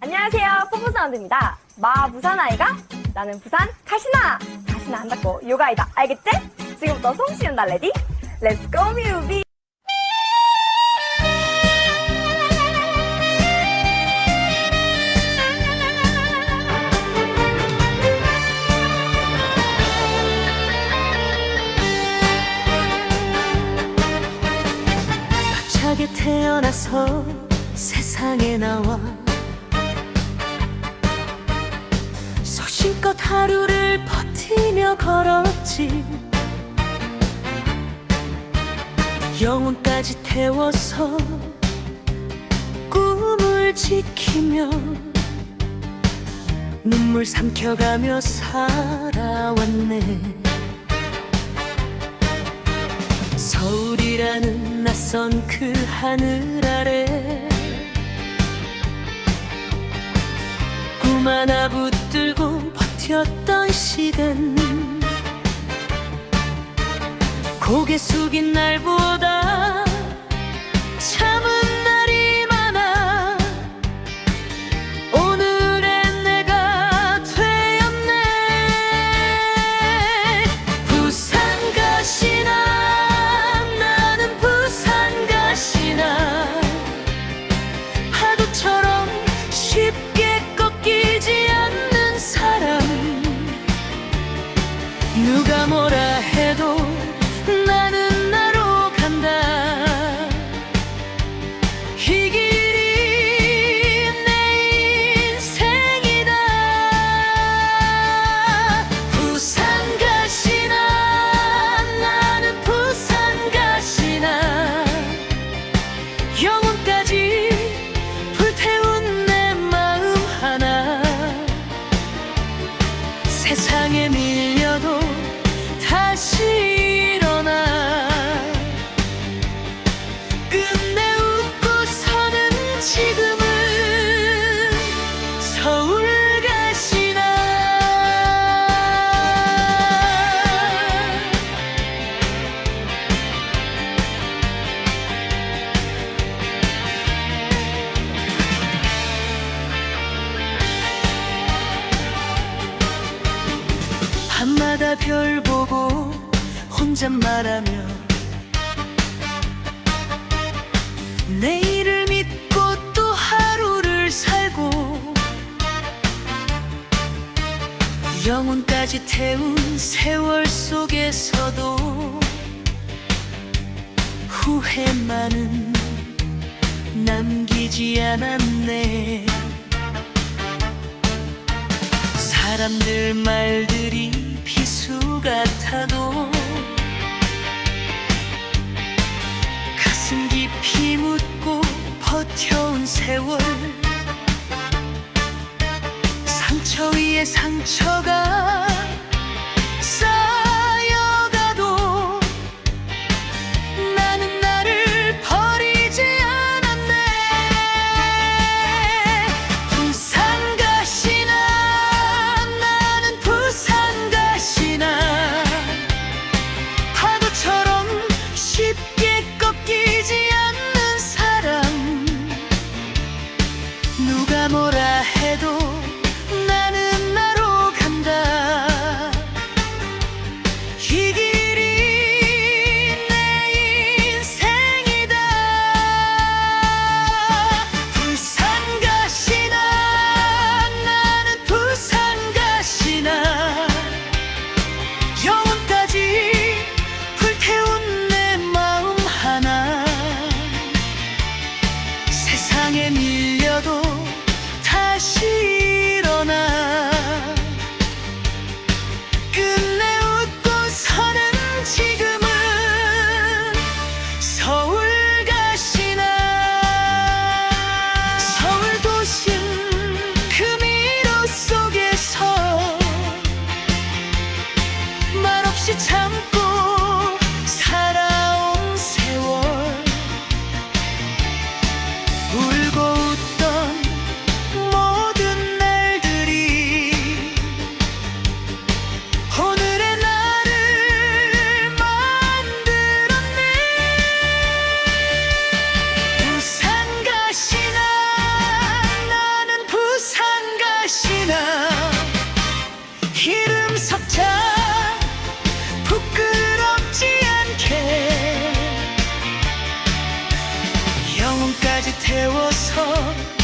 안녕하세요. 뽀뽀사운드입니다. 마 부산 아이가? 나는 부산 가시나! 가시나 한다고 요가이다. 알겠지? 지금부터 손 씌운다, 레디? 렛츠 고 뮤비! 태어나서 세상에 나와 소신껏 하루를 버티며 걸었지. 영혼까지 태워서 꿈을 지키며 눈물 삼켜가며 살아왔네. 서울이라는 낯선 그 하늘 아래 꿈 하나 붙들고 버텼던 시간. 고개 숙인 날보다 세상에 밀 밤마다 별 보고 혼잣말하며 내일을 믿고 또 하루를 살고 영혼까지 태운 세월 속에서도 후회만은 남기지 않았네. 사람들 말들이 비 수 같아도 세워서